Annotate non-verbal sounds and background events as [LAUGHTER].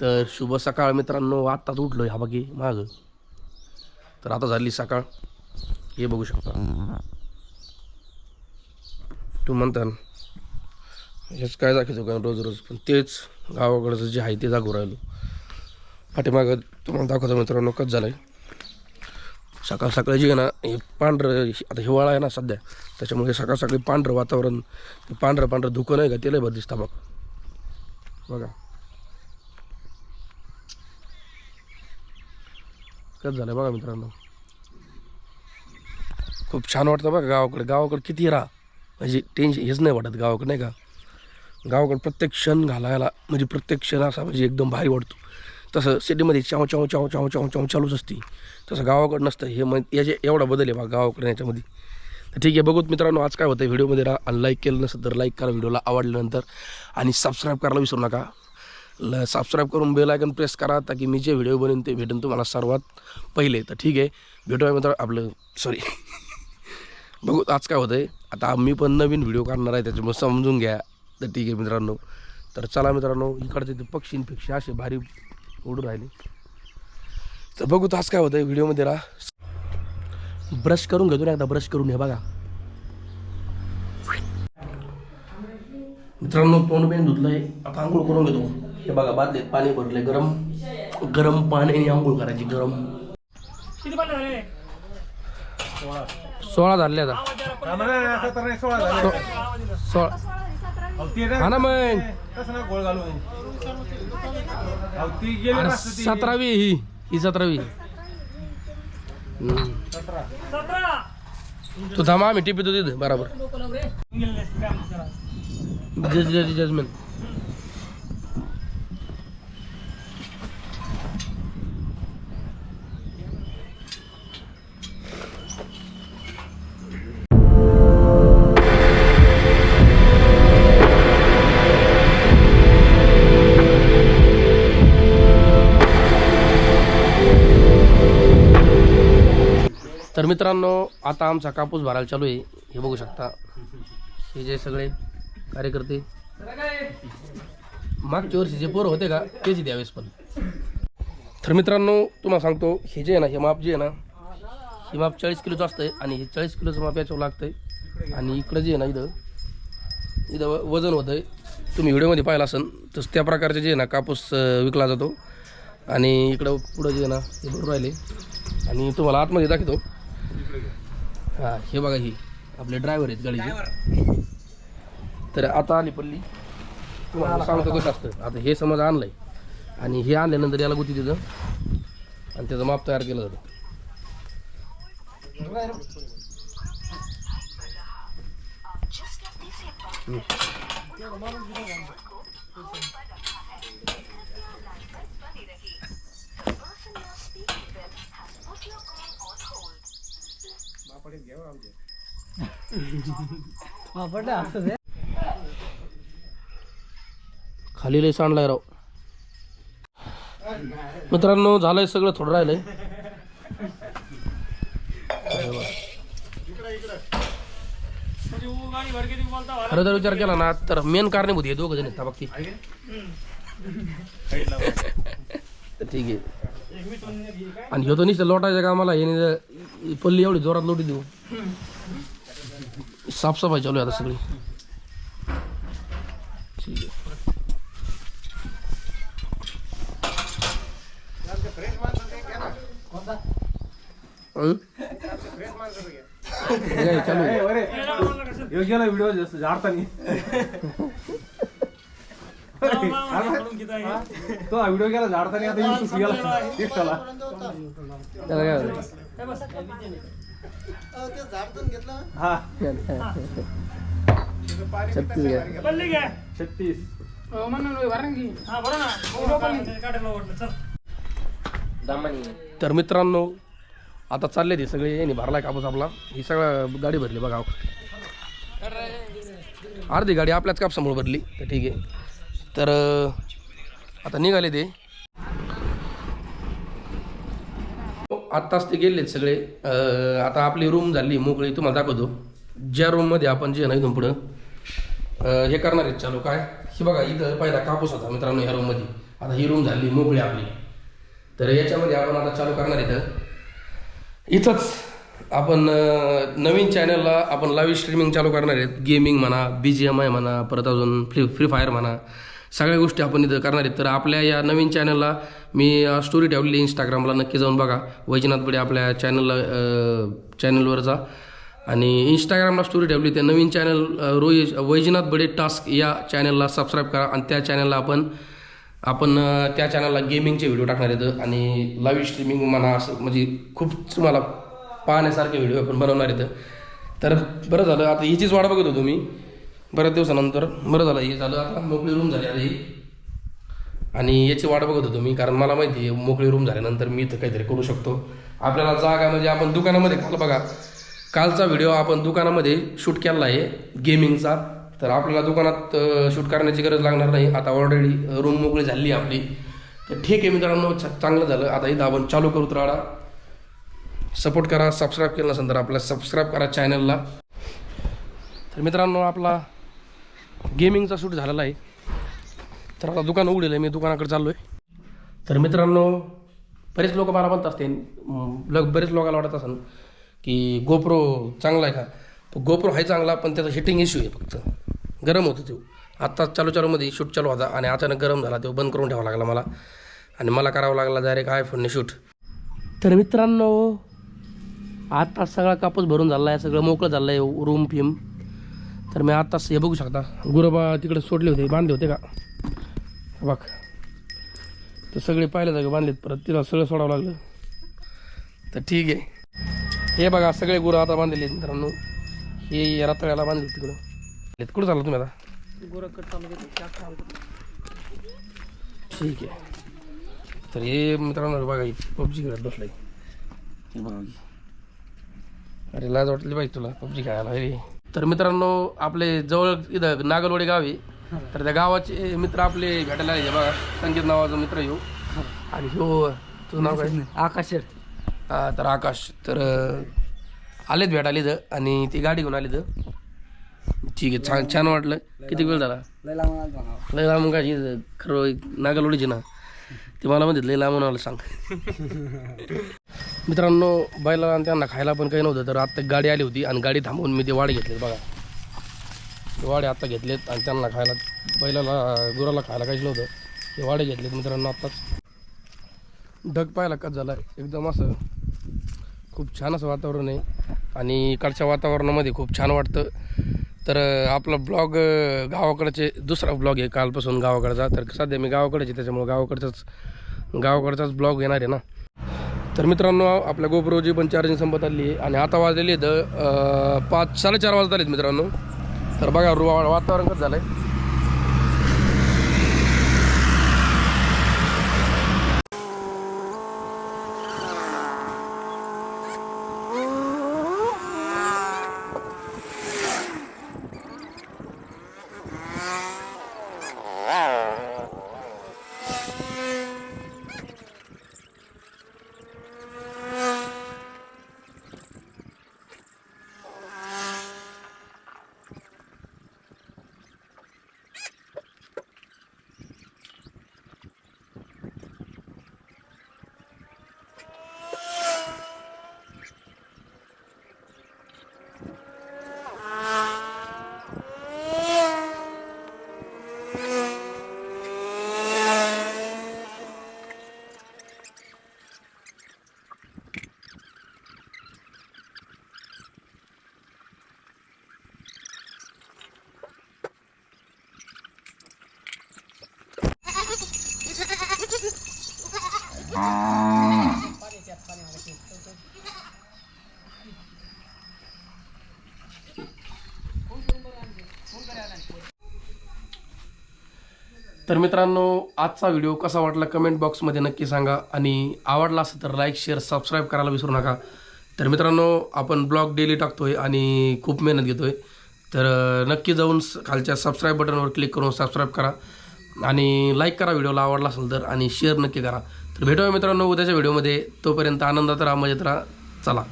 तर शुभ सकाळ मित्रांनो आत्ताच उठलो ह्या बाकी माग. तर आता झाली सकाळ. हे बघू शकता. तू म्हणता ना, हेच काय दाखवतो का रोज रोज? पण तेच गावाकडचं जे आहे ते दाखवू राहिलो. पाठीमागं तुम्हाला दाखवतो मित्रांनो कसं झालं आहे सकाळ सकाळी जे आहे ना हे पांढरं आता हिवाळा आहे ना सध्या त्याच्यामुळे सकाळ सकाळी पांढरं वातावरण ते पांढरं पांढरं धुकं नाही का ते लय बरं दिसतं बघा. कसं झालं बघा मित्रांनो. खूप छान वाटतं बघा गावाकडे. गावाकडे किती राहा. म्हणजे टेन्शन हेच नाही वाटत गावाकडे नाही का? गावाकडे प्रत्येक क्षण घालायला म्हणजे प्रत्येक क्षण असा म्हणजे एकदम भारी वाटतो. तसं सिटीमध्ये चाव चाव चाव चाव चाव चाव चालूच असते. तसं गावाकडं नसतं. हे मग याचे एवढा बदल आहे बघा गावाकडे याच्यामध्ये. तर ठीक आहे बघूत मित्रांनो आज काय होतं व्हिडिओमध्ये राहा. आणि लाईक केलं नसेल तर लाईक करा. व्हिडिओला आवडल्यानंतर. आणि सबस्क्राईब करायला विसरू नका. ल सबस्क्राईब करून बेल आयकन प्रेस करा ताकी मी जे व्हिडिओ बनेन ते भेटेन तुम्हाला सर्वात पहिले. तर ठीक आहे भेटूया मित्र आपलं सॉरी [LAUGHS] बघू आज काय होतं आहे आता मी पण नवीन व्हिडिओ काढणार आहे त्याच्यामुळे समजून घ्या. तर ठीक आहे मित्रांनो. तर चला मित्रांनो इकडचे ते पक्षी पेक्षी असे भारी उडून राहिले. तर बघू तर आज काय होतं आहे व्हिडिओमध्ये राहा ब्रश करून घेतो ना एकदा ब्रश करून हे बघा. मित्रांनो तोंड बिन धुतलंय. आता आंघोळ करून घेतो. हे बघा बादलीत पाणी भरले गरम गरम पाण्याने आंघोळ करायची गरम. पाणी सोळा झाले आता. सोळा हा ना मग. ती ती. सतरावी ही ही सतरावी. तू थांबा आम्ही टिपितो तिथं बरोबर. जजमेंट. तर मित्रांनो आता आमचा कापूस भरायला चालू आहे. हे बघू शकता. हे जे सगळे कार्यकर्ते. मागच्या वर्षी जे पोर होते का तेच द्यावेस पण. तर मित्रांनो तुम्हाला सांगतो हे जे आहे ना हे माप जे आहे ना हे माप चाळीस किलोचं असतं आणि हे चाळीस किलोचं माप याच्यावर लागतं आहे आणि इकडं जे आहे ना इथं इथं वजन होतं आहे तुम्ही व्हिडिओमध्ये पाहिलं असेल तर त्या प्रकारचे जे आहे ना कापूस विकला जातो. आणि इकडं पुढं जे आहे ना हे भरून राहिले. आणि तुम्हाला आतमध्ये दाखवतो. हां हे बघा ही आपले ड्रायव्हर आहेत गाडीचे तर आता आली पल्ली. तुम्हाला सांगतो कसं असतं. आता हे समज आणलंय. आणि हे आणल्यानंतर याला गुती तिथं आणि त्याचं माप तयार केलं जातं. [LAUGHS] खाली लय सांडलाय राव. मित्रांनो झालंय सगळं थोडं राहिलंय. म्हणजे. खरं जर विचार केला ना तर मेन कारणीभूत हे दोघं जण आहेत बघती [LAUGHS] ठीक आहे. आणि ह्यो तो निश्चित लोटायच्या कामाला हे पल्ली एवढी जोरात लोटी देऊ. साफसफाई चालू आहे आता सगळी. ठीक आहे. चालू गेला व्हिडिओ जास्त झाडतानी तो हा व्हिडिओ गेला झाडतानी आता युट्यूब गेला एकटाला त्याला काय? हा छत्तीस. छत्तीस. हा. चल. तर मित्रांनो आता चालले ते सगळे. यांनी भरलाय कापूस आपला. ही सगळं गाडी भरली बघा. अर्धी गाडी आपल्याच कापसामुळे भरली. तर ठीक आहे. तर आता निघाले ते. आत्ताच ते गेलेत सगळे. आता आपली रूम झाली मोकळी. तुम्हाला दाखवतो. ज्या रूममध्ये आपण जे नाही ना इथून पुढं हे करणार आहेत चालू. काय? हे बघा इथं पहिला कापूस होता मित्रांनो ह्या रूममध्ये आता ही रूम झाली मोकळी आपली. तर याच्यामध्ये आपण आता चालू करणार इथं इथंच आपण नवीन चॅनलला आपण लाईव्ह स्ट्रीमिंग चालू करणार आहेत. गेमिंग म्हणा बी जी एम आय म्हणा परत अजून फ्री फ्री फायर म्हणा. सगळ्या गोष्टी आपण इथं करणार आहेत. तर आपल्या या नवीन चॅनलला मी स्टोरी ठेवलेली इंस्टाग्रामला नक्की जाऊन बघा. वैजनाथ बडे आपल्या चॅनलला चॅनलवर जा. आणि इंस्टाग्रामला स्टोरी ठेवली त्या नवीन चॅनल रोय वैजनाथ बडे टास्क या चॅनलला सबस्क्राईब करा. आणि त्या चॅनलला आपण आपण त्या चॅनलला गेमिंगचे व्हिडिओ टाकणार आहेत. आणि लाईव्ह स्ट्रीमिंग म्हणा असं म्हणजे खूप तुम्हाला पाहण्यासारखे व्हिडिओ आपण बनवणार आहेत. तर बरं झालं. आता हिचीच वाट बघत होतो मी. बऱ्याच दिवसानंतर बरं झालं हे झालं आता मोकळी रूम झाली आधी. आणि याची वाट बघत होतो मी कारण मला माहिती आहे मोकळी रूम झाल्यानंतर मी इथं काहीतरी करू शकतो. आपल्याला जागा म्हणजे आपण दुकानामध्ये काल बघा. कालचा व्हिडिओ आपण दुकानामध्ये शूट केला आहे गेमिंगचा तर आपल्याला दुकानात शूट करण्याची गरज लागणार नाही. आता ऑलरेडी रूम मोकळी झाली आहे आपली. तर ठीक आहे मित्रांनो चांगलं झालं. आता इथं आपण चालू करू राडा सपोर्ट करा सबस्क्राईब केलं नसेल तर आपला सबस्क्राईब करा चॅनलला तर मित्रांनो आपला गेमिंगचा शूट झालेला आहे. तर आता दुकान उघडेल आहे मी दुकानाकडे चाललो आहे तर मित्रांनो बरेच लोक मला म्हणत असते लग बरेच लोकांना वाटत असेल की गोप्रो चांगला आहे का? गोप्रो आहे चांगला पण त्याचा हिटिंग इश्यू आहे फक्त. गरम होतं तो आत्ताच चालू चालूमध्ये शूट चालू होता आणि अचानक गरम झाला तो बंद करून ठेवावा लागला मला. आणि मला करावं लागला डायरेक्ट आयफोनने शूट तर मित्रांनो आता सगळा कापूस भरून झाला आहे सगळं मोकळं झालं आहे रूम फिम तर मी आत्ताच हे बघू शकता. गुरुबा तिकडे सोडले होते बांधले होते का? बघ तर सगळे पाहिल्या जागे बांधलेत परत तिला सगळं सोडावं लागलं. तर ठीक आहे. हे बघा सगळे गुरं आता बांधलेले आहेत मित्रांनो. हे रातळ्याला बांधले तिकडं. कुठं चाललं तुम्ही आता? ठीक आहे. तर हे मित्रांनो बघा पबजी खेळत बसलाय. बघा. अरे लाज वाटली पाहिजे तुला पबजी खेळायला अरे. तर मित्रांनो आपले जवळ इथं नागलवाडी गाव आहे. तर त्या गावाचे मित्र आपले भेटायला आले. बघा संगीत नावाचा मित्र येऊ. आणि ह्यो तुझं नाव काय? आकाश हा, तर आकाश तर आलेत भेटायला इथं आणि ती गाडी घेऊन आली इथं. ठीक आहे छान छान वाटलं. किती वेळ झाला? लय लांबून काय खरं नागलवाडीची ना. ते मला म्हणतात लय लांबून आलं सांग. [LAUGHS] मित्रांनो बैला आणि त्यांना खायला पण काही नव्हतं तर आत्ता गाडी आली होती आणि गाडी थांबवून मी ते वाडे घेतलेत बघा. ते वाडे आत्ता घेतलेत आणि त्यांना खायला बैलाला गुराला खायला काहीच नव्हतं. ते वाडे घेतलेत मित्रांनो आत्ताच. ढग पाहायला कच झाला एकदम असं खूप छान असं वातावरण आहे. आणि इकडच्या वातावरणामध्ये खूप छान वाटतं. तर आपला ब्लॉग गावाकडचे दुसरा ब्लॉग आहे कालपासून गावाकडचा. तर सध्या मी गावाकडेच आहे त्याच्यामुळे गावाकडचाच गावाकडचाच ब्लॉग येणार आहे ना. तर मित्रांनो आपल्या गोप्रोजी पण चार्जिंग संपत आली आहे आणि आता वाजलेली आहेत पाच साडेचार वाजत आलेत मित्रांनो. तर बघा रू- वातावरण कसं झालं आहे तर मित्रांनो आजचा व्हिडिओ कसा वाटला कमेंट बॉक्समध्ये नक्की सांगा आणि आवडला असेल तर लाईक शेअर सबस्क्राईब करायला विसरू नका. तर मित्रांनो आपण ब्लॉग डेली टाकतोय आणि खूप मेहनत घेतोय. तर नक्की जाऊन खालच्या सबस्क्राईब बटनवर क्लिक करून सबस्क्राईब करा आणि लाईक करा व्हिडिओला आवडला असेल तर आणि शेअर नक्की करा. तर भेटूया मित्रांनो उद्याच्या व्हिडिओमध्ये. तोपर्यंत आनंदात राहा मजेत राहा. चला.